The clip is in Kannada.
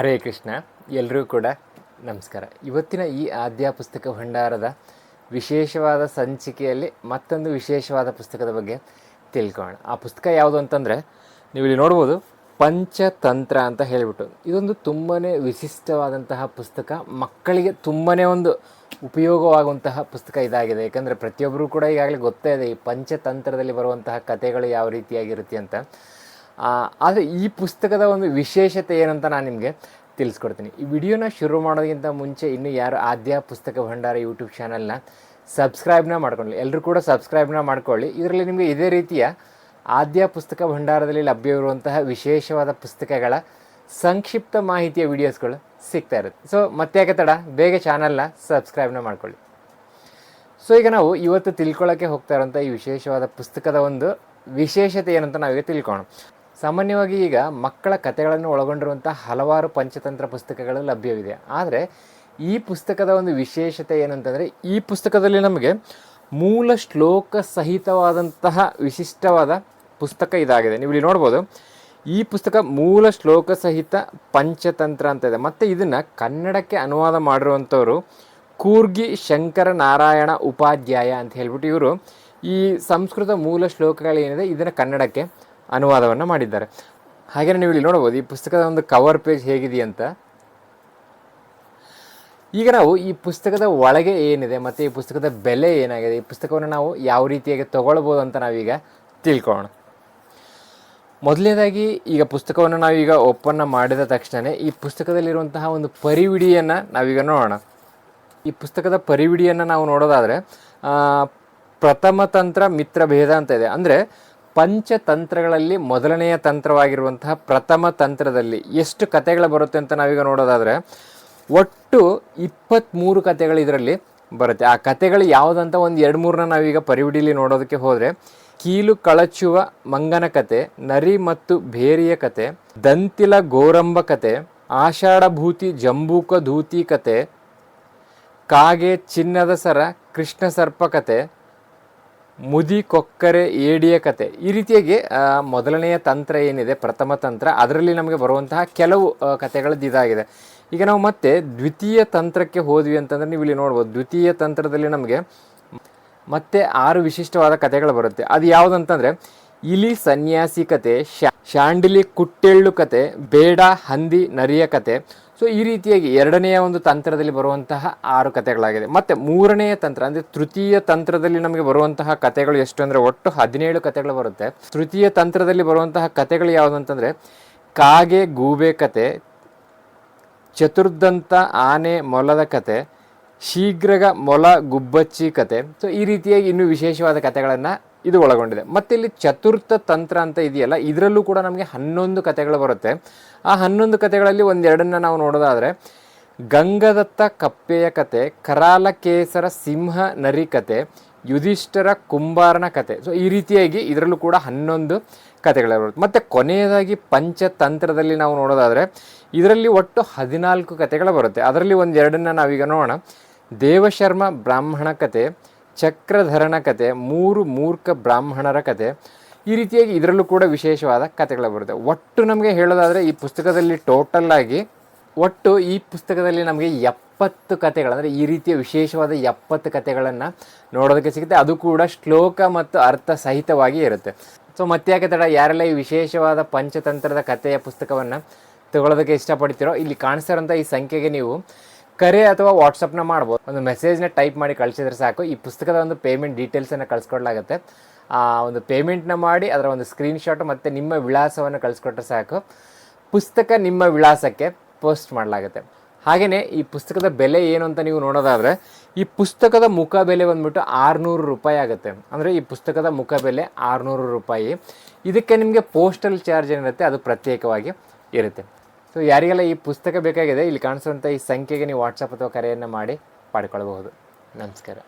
ಹರೇ ಕೃಷ್ಣ. ಎಲ್ಲರಿಗೂ ಕೂಡ ನಮಸ್ಕಾರ. ಇವತ್ತಿನ ಈ ಆದ್ಯ ಪುಸ್ತಕ ಭಂಡಾರದ ವಿಶೇಷವಾದ ಸಂಚಿಕೆಯಲ್ಲಿ ಮತ್ತೊಂದು ವಿಶೇಷವಾದ ಪುಸ್ತಕದ ಬಗ್ಗೆ ತಿಳ್ಕೊಳ್ಳೋಣ. ಆ ಪುಸ್ತಕ ಯಾವುದು ಅಂತಂದರೆ ನೀವು ಇಲ್ಲಿ ನೋಡ್ಬೋದು, ಪಂಚತಂತ್ರ ಅಂತ ಹೇಳಿಬಿಟ್ಟು. ಇದೊಂದು ತುಂಬಾ ವಿಶಿಷ್ಟವಾದಂತಹ ಪುಸ್ತಕ. ಮಕ್ಕಳಿಗೆ ತುಂಬಾ ಒಂದು ಉಪಯೋಗವಾಗುವಂತಹ ಪುಸ್ತಕ ಇದಾಗಿದೆ. ಯಾಕಂದರೆ ಪ್ರತಿಯೊಬ್ಬರೂ ಕೂಡ ಈಗಾಗಲೇ ಗೊತ್ತೇ ಇದೆ ಈ ಪಂಚತಂತ್ರದಲ್ಲಿ ಬರುವಂತಹ ಕಥೆಗಳು ಯಾವ ರೀತಿಯಾಗಿರುತ್ತೆ ಅಂತ. ಆದರೆ ಈ ಪುಸ್ತಕದ ಒಂದು ವಿಶೇಷತೆ ಏನಂತ ನಾನು ನಿಮಗೆ ತಿಳಿಸ್ಕೊಡ್ತೀನಿ. ಈ ವಿಡಿಯೋನ ಶುರು ಮಾಡೋದಕ್ಕಿಂತ ಮುಂಚೆ ಇನ್ನೂ ಯಾರು ಆದ್ಯ ಪುಸ್ತಕ ಭಂಡಾರ ಯೂಟ್ಯೂಬ್ ಚಾನಲ್ನ ಸಬ್ಸ್ಕ್ರೈಬ್ನ ಮಾಡ್ಕೊಳ್ಳಿ. ಎಲ್ಲರೂ ಕೂಡ ಸಬ್ಸ್ಕ್ರೈಬ್ನ ಮಾಡ್ಕೊಳ್ಳಿ. ಇದರಲ್ಲಿ ನಿಮಗೆ ಇದೇ ರೀತಿಯ ಆದ್ಯ ಪುಸ್ತಕ ಭಂಡಾರದಲ್ಲಿ ಲಭ್ಯವಿರುವಂತಹ ವಿಶೇಷವಾದ ಪುಸ್ತಕಗಳ ಸಂಕ್ಷಿಪ್ತ ಮಾಹಿತಿಯ ವಿಡಿಯೋಸ್ಗಳು ಸಿಗ್ತಾ ಇರುತ್ತೆ. ಸೊ ಮತ್ತೆ ಯಾಕೆ ತಡ? ಬೇಗ ಚಾನಲ್ನ ಸಬ್ಸ್ಕ್ರೈಬ್ನ ಮಾಡ್ಕೊಳ್ಳಿ. ಸೊ ಈಗ ನಾವು ಇವತ್ತು ತಿಳ್ಕೊಳ್ಳೋಕ್ಕೆ ಹೋಗ್ತಾ ಇರೋಂಥ ಈ ವಿಶೇಷವಾದ ಪುಸ್ತಕದ ಒಂದು ವಿಶೇಷತೆ ಏನಂತ ನಾವೀಗ ತಿಳ್ಕೊಳ್ಳೋಣ ಸಾಮಾನ್ಯವಾಗಿ ಈಗ ಮಕ್ಕಳ ಕಥೆಗಳನ್ನು ಒಳಗೊಂಡಿರುವಂಥ ಹಲವಾರು ಪಂಚತಂತ್ರ ಪುಸ್ತಕಗಳು ಲಭ್ಯವಿದೆ. ಆದರೆ ಈ ಪುಸ್ತಕದ ಒಂದು ವಿಶೇಷತೆ ಏನಂತಂದರೆ, ಈ ಪುಸ್ತಕದಲ್ಲಿ ನಮಗೆ ಮೂಲ ಶ್ಲೋಕ ಸಹಿತವಾದಂತಹ ವಿಶಿಷ್ಟವಾದ ಪುಸ್ತಕ ಇದಾಗಿದೆ. ನೀವು ಇಲ್ಲಿ ನೋಡ್ಬೋದು, ಈ ಪುಸ್ತಕ ಮೂಲ ಶ್ಲೋಕ ಸಹಿತ ಪಂಚತಂತ್ರ ಅಂತ ಇದೆ. ಮತ್ತು ಇದನ್ನು ಕನ್ನಡಕ್ಕೆ ಅನುವಾದ ಮಾಡಿರುವಂಥವರು ಕೂರ್ಗಿ ಶಂಕರ ನಾರಾಯಣ ಉಪಾಧ್ಯಾಯ ಅಂತ ಹೇಳ್ಬಿಟ್ಟು ಇವರು ಈ ಸಂಸ್ಕೃತ ಮೂಲ ಶ್ಲೋಕಗಳೇನಿದೆ, ಇದನ್ನು ಕನ್ನಡಕ್ಕೆ ಅನುವಾದವನ್ನು ಮಾಡಿದ್ದಾರೆ. ಹಾಗೆಯೇ ನೀವು ಇಲ್ಲಿ ನೋಡ್ಬೋದು ಈ ಪುಸ್ತಕದ ಒಂದು ಕವರ್ ಪೇಜ್ ಹೇಗಿದೆಯಂತ ಈಗ ನಾವು ಈ ಪುಸ್ತಕದ ಒಳಗೆ ಏನಿದೆ ಮತ್ತು ಈ ಪುಸ್ತಕದ ಬೆಲೆ ಏನಾಗಿದೆ, ಈ ಪುಸ್ತಕವನ್ನು ನಾವು ಯಾವ ರೀತಿಯಾಗಿ ತಗೊಳ್ಬೋದು ಅಂತ ನಾವೀಗ ತಿಳ್ಕೊಳ್ಳೋಣ. ಮೊದಲನೇದಾಗಿ ಈಗ ಪುಸ್ತಕವನ್ನು ನಾವೀಗ ಓಪನ್ನ ಮಾಡಿದ ತಕ್ಷಣ ಈ ಪುಸ್ತಕದಲ್ಲಿರುವಂತಹ ಒಂದು ಪರಿವಿಡಿಯನ್ನು ನಾವೀಗ ನೋಡೋಣ. ಈ ಪುಸ್ತಕದ ಪರಿವಿಡಿಯನ್ನು ನಾವು ನೋಡೋದಾದರೆ ಪ್ರಥಮ ತಂತ್ರ ಮಿತ್ರ ಭೇದ ಅಂತ ಇದೆ. ಅಂದರೆ ಪಂಚತಂತ್ರಗಳಲ್ಲಿ ಮೊದಲನೆಯ ತಂತ್ರವಾಗಿರುವಂತಹ ಪ್ರಥಮ ತಂತ್ರದಲ್ಲಿ ಎಷ್ಟು ಕಥೆಗಳು ಬರುತ್ತೆ ಅಂತ ನಾವೀಗ ನೋಡೋದಾದರೆ ಒಟ್ಟು ಇಪ್ಪತ್ತ್ಮೂರು ಕಥೆಗಳು ಇದರಲ್ಲಿ ಬರುತ್ತೆ. ಆ ಕಥೆಗಳು ಯಾವುದಂತ ಒಂದು ಎರಡು ಮೂರನ್ನ ನಾವೀಗ ಪರಿವಿಡಿಲಿ ನೋಡೋದಕ್ಕೆ ಹೋದರೆ ಕೀಲು ಕಳಚುವ ಮಂಗನ ಕತೆ ನರಿ ಮತ್ತು ಭೇರಿಯ ಕತೆ ದಂತಿಲ ಗೋರಂಬ ಕತೆ ಆಷಾಢಭೂತಿ ಜಂಬೂಕ ಧೂತಿ ಕತೆ ಕಾಗೆ ಚಿನ್ನದ ಸರ ಕೃಷ್ಣ ಸರ್ಪ ಕತೆ ಮುದಿ, ಕೊಕ್ಕರೆ, ಏಡಿಯ ಕತೆ. ಈ ರೀತಿಯಾಗಿ ಮೊದಲನೆಯ ತಂತ್ರ ಏನಿದೆ, ಪ್ರಥಮ ತಂತ್ರ, ಅದರಲ್ಲಿ ನಮಗೆ ಬರುವಂತಹ ಕೆಲವು ಕಥೆಗಳದ್ದು ಇದಾಗಿದೆ. ಈಗ ನಾವು ಮತ್ತೆ ದ್ವಿತೀಯ ತಂತ್ರಕ್ಕೆ ಹೋದ್ವಿ ಅಂತಂದ್ರೆ ನೀವು ಇಲ್ಲಿ ನೋಡ್ಬೋದು. ದ್ವಿತೀಯ ತಂತ್ರದಲ್ಲಿ ನಮಗೆ ಮತ್ತೆ ಆರು ವಿಶಿಷ್ಟವಾದ ಕಥೆಗಳು ಬರುತ್ತೆ. ಅದು ಯಾವುದಂತಂದರೆ, ಇಲಿ ಸನ್ಯಾಸಿ ಕತೆ ಶಾಂಡಿಲಿ ಕುಟ್ಟೆಳ್ಳು ಕತೆ, ಬೇಡ ಹಂದಿ ನರಿಯ ಕತೆ ಸೊ ಈ ರೀತಿಯಾಗಿ ಎರಡನೆಯ ಒಂದು ತಂತ್ರದಲ್ಲಿ ಬರುವಂತಹ ಆರು ಕಥೆಗಳಾಗಿದೆ. ಮತ್ತೆ ಮೂರನೆಯ ತಂತ್ರ, ಅಂದ್ರೆ ತೃತೀಯ ತಂತ್ರದಲ್ಲಿ ನಮಗೆ ಬರುವಂತಹ ಕಥೆಗಳು ಎಷ್ಟು ಅಂದ್ರೆ ಒಟ್ಟು ಹದಿನೇಳು ಕಥೆಗಳು ಬರುತ್ತೆ. ತೃತೀಯ ತಂತ್ರದಲ್ಲಿ ಬರುವಂತಹ ಕಥೆಗಳು ಯಾವುದು ಅಂತಂದ್ರೆ, ಕಾಗೆ ಗೂಬೆ ಕತೆ, ಚತುರ್ದಂತ ಆನೆ ಮೊಲದ ಕತೆ, ಶೀಘ್ರಗ ಮೊಲ ಗುಬ್ಬಚ್ಚಿ ಕತೆ. ಸೊ ಈ ರೀತಿಯಾಗಿ ಇನ್ನೂ ವಿಶೇಷವಾದ ಕಥೆಗಳನ್ನು ಇದು ಒಳಗೊಂಡಿದೆ. ಮತ್ತೆ ಇಲ್ಲಿ ಚತುರ್ಥ ತಂತ್ರ ಅಂತ ಇದೆಯಲ್ಲ, ಇದರಲ್ಲೂ ಕೂಡ ನಮಗೆ ಹನ್ನೊಂದು ಕಥೆಗಳು ಬರುತ್ತೆ. ಆ ಹನ್ನೊಂದು ಕಥೆಗಳಲ್ಲಿ ಒಂದೆರಡನ್ನ ನಾವು ನೋಡೋದಾದರೆ, ಗಂಗದತ್ತ ಕಪ್ಪೆಯ ಕತೆ, ಕರಾಲಕೇಸರ ಸಿಂಹ ನರಿ ಕತೆ, ಯುಧಿಷ್ಠರ ಕುಂಬಾರನ ಕತೆ. ಸೊ ಈ ರೀತಿಯಾಗಿ ಇದರಲ್ಲೂ ಕೂಡ ಹನ್ನೊಂದು ಕಥೆಗಳು ಬರುತ್ತೆ. ಮತ್ತು ಕೊನೆಯದಾಗಿ ಪಂಚತಂತ್ರದಲ್ಲಿ ನಾವು ನೋಡೋದಾದರೆ, ಇದರಲ್ಲಿ ಒಟ್ಟು ಹದಿನಾಲ್ಕು ಕಥೆಗಳು ಬರುತ್ತೆ. ಅದರಲ್ಲಿ ಒಂದೆರಡನ್ನ ನಾವೀಗ ನೋಡೋಣ. ದೇವಶರ್ಮ ಬ್ರಾಹ್ಮಣ ಕತೆ ಚಕ್ರಧರನ ಕತೆ, ಮೂರು ಮೂರ್ಖ ಬ್ರಾಹ್ಮಣರ ಕತೆ, ಈ ರೀತಿಯಾಗಿ ಇದರಲ್ಲೂ ಕೂಡ ವಿಶೇಷವಾದ ಕಥೆಗಳು ಬರುತ್ತೆ. ಒಟ್ಟು ನಮಗೆ ಹೇಳೋದಾದರೆ ಈ ಪುಸ್ತಕದಲ್ಲಿ ಟೋಟಲ್ ಆಗಿ ಒಟ್ಟು ಈ ಪುಸ್ತಕದಲ್ಲಿ ನಮಗೆ ಎಪ್ಪತ್ತು ಕಥೆಗಳು ಅಂದರೆ ಈ ರೀತಿಯ ವಿಶೇಷವಾದ ಎಪ್ಪತ್ತು ಕತೆಗಳನ್ನು ನೋಡೋದಕ್ಕೆ ಸಿಗುತ್ತೆ. ಅದು ಕೂಡ ಶ್ಲೋಕ ಮತ್ತು ಅರ್ಥ ಸಹಿತವಾಗಿ ಇರುತ್ತೆ. ಸೊ ಮತ್ತೆ ಯಾಕೆ ತಡ, ಯಾರೆಲ್ಲ ಈ ವಿಶೇಷವಾದ ಪಂಚತಂತ್ರದ ಕಥೆಯ ಪುಸ್ತಕವನ್ನು ತಗೊಳ್ಳೋದಕ್ಕೆ ಇಷ್ಟಪಡ್ತೀರೋ, ಇಲ್ಲಿ ಕಾಣಿಸ್ತಾ ಇರೋಂಥ ಈ ಸಂಖ್ಯೆಗೆ ನೀವು ಕರೆ ಅಥವಾ ವಾಟ್ಸಪ್ನ ಮಾಡ್ಬೋದು. ಒಂದು ಮೆಸೇಜ್ನ ಟೈಪ್ ಮಾಡಿ ಕಳಿಸಿದ್ರೆ ಸಾಕು. ಈ ಪುಸ್ತಕದ ಒಂದು ಪೇಮೆಂಟ್ ಡೀಟೇಲ್ಸನ್ನು ಕಳಿಸ್ಕೊಡ್ಲಾಗುತ್ತೆ. ಆ, ಒಂದು ಪೇಮೆಂಟ್ನ ಮಾಡಿ ಅದರ ಒಂದು ಸ್ಕ್ರೀನ್ಶಾಟ್ ಮತ್ತು ನಿಮ್ಮ ವಿಳಾಸವನ್ನು ಕಳಿಸ್ಕೊಟ್ರೆ ಸಾಕು. ಪುಸ್ತಕ ನಿಮ್ಮ ವಿಳಾಸಕ್ಕೆ ಪೋಸ್ಟ್ ಮಾಡಲಾಗುತ್ತೆ. ಹಾಗೆಯೇ ಈ ಪುಸ್ತಕದ ಬೆಲೆ ಏನು ಅಂತ ನೀವು ನೋಡೋದಾದರೆ, ಈ ಪುಸ್ತಕದ ಮುಖ ಬೆಲೆ ಬಂದ್ಬಿಟ್ಟು ಆರುನೂರು ರೂಪಾಯಿ ಆಗುತ್ತೆ. ಅಂದರೆ ಈ ಪುಸ್ತಕದ ಮುಖ ಬೆಲೆ ಆರುನೂರು ರೂಪಾಯಿ. ಇದಕ್ಕೆ ನಿಮಗೆ ಪೋಸ್ಟಲ್ ಚಾರ್ಜ್ ಏನಿರುತ್ತೆ, ಅದು ಪ್ರತ್ಯೇಕವಾಗಿ ಇರುತ್ತೆ. ಸೊ ಯಾರಿಗೆಲ್ಲ ಈ ಪುಸ್ತಕ ಬೇಕಾಗಿದೆ, ಇಲ್ಲಿ ಕಾಣಿಸುವಂಥ ಈ ಸಂಖ್ಯೆಗೆ ನೀವು ವಾಟ್ಸಪ್ ಅಥವಾ ಕರೆಯನ್ನು ಮಾಡಿ, ಪಡ್ಕೊಳ್ಬಹುದು. ನಮಸ್ಕಾರ.